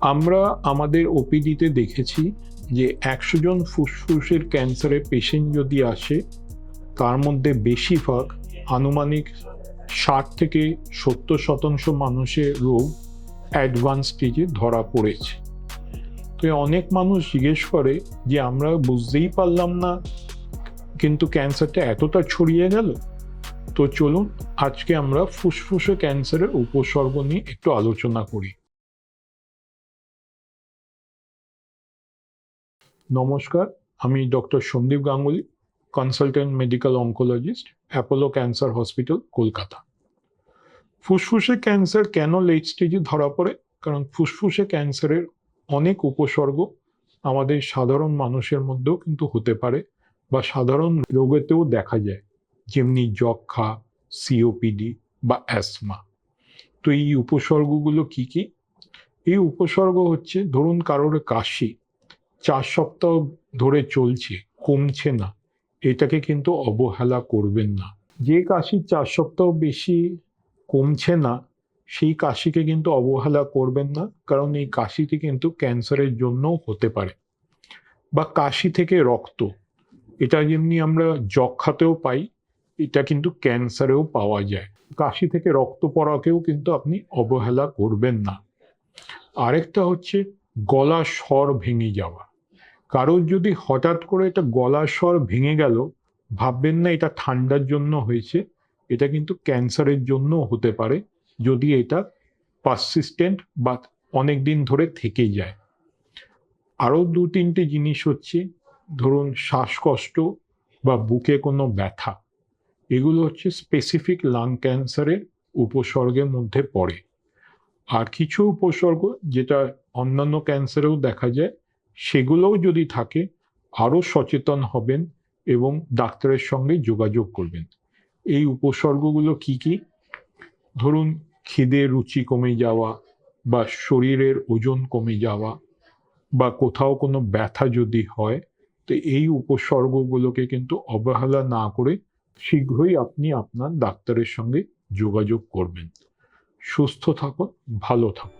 আমরা আমাদের ওপিডিতে দেখেছি যে একশো জন ফুসফুসের ক্যান্সারের পেশেন্ট যদি আসে, তার মধ্যে বেশিরভাগ আনুমানিক ষাট থেকে সত্তর শতাংশ মানুষের রোগ অ্যাডভান্স স্টেজে ধরা পড়েছে। তো অনেক মানুষ জিজ্ঞেস করে যে, আমরা বুঝতেই পারলাম না, কিন্তু ক্যান্সারটা এতটা ছড়িয়ে গেল? তো চলুন আজকে আমরা ফুসফুসে ক্যান্সারের উপসর্গ নিয়ে একটু আলোচনা করি। নমস্কার, আমি doctor Sandeep Ganguly consultant medical oncologist Apollo cancer hospital Kolkata. ফুসফুসে ক্যান্সার কেন লেট স্টেজে ধরা পড়ে? কারণ ফুসফুসে ক্যান্সারের অনেক উপসর্গ আমাদের সাধারণ মানুষের মধ্যেও কিন্তু হতে পারে বা সাধারণ রোগেতেও দেখা যায়, যেমনি যক্ষা সিওপিডি বা অ্যাসমা তো এই উপসর্গগুলো কি কি? এই উপসর্গ হচ্ছে, ধরুন কারোর কাশি চার সপ্তাহ ধরে চলছে, কমছে না। এটাকে কিন্তু অবহেলা করবেন না। যে কাশি চার সপ্তাহ বেশি কমছে না, সেই কাশিকে কিন্তু অবহেলা করবেন না, কারণ এই কাশিটি কিন্তু ক্যান্সারের জন্যও হতে পারে। বা কাশি থেকে রক্ত, এটা যেমনি আমরা যক্ষাতেও পাই, এটা কিন্তু ক্যান্সারেও পাওয়া যায়। কাশি থেকে রক্ত পড়াকেও কিন্তু আপনি অবহেলা করবেন না। আরেকটা হচ্ছে গলা স্বর ভেঙে যাওয়া। কারোর যদি হঠাৎ করে এটা গলার স্বর ভেঙে গেল, ভাববেন না এটা ঠান্ডার জন্য হয়েছে, এটা কিন্তু ক্যান্সারের জন্য হতে পারে, যদি এটা পারসিস্টেন্ট বা অনেক দিন ধরে থেকে যায়। আরও দু তিনটে জিনিস হচ্ছে, ধরুন শ্বাসকষ্ট বা বুকে কোনো ব্যথা, এগুলো হচ্ছে স্পেসিফিক লাং ক্যান্সারের উপসর্গের মধ্যে পড়ে। আর কিছু উপসর্গ যেটা অন্যান্য ক্যান্সারেও দেখা যায় সেগুলোও যদি থাকে, আরও সচেতন হবেন এবং ডাক্তারের সঙ্গে যোগাযোগ করবেন। এই উপসর্গগুলো কি কি? ধরুন, খিদে, রুচি কমে যাওয়া বা শরীরের ওজন কমে যাওয়া বা কোথাও কোনো ব্যথা যদি হয়, তো এই উপসর্গগুলোকে কিন্তু অবহেলা না করে শীঘ্রই আপনি আপনার ডাক্তারের সঙ্গে যোগাযোগ করবেন। সুস্থ থাকুন, ভালো থাকুন।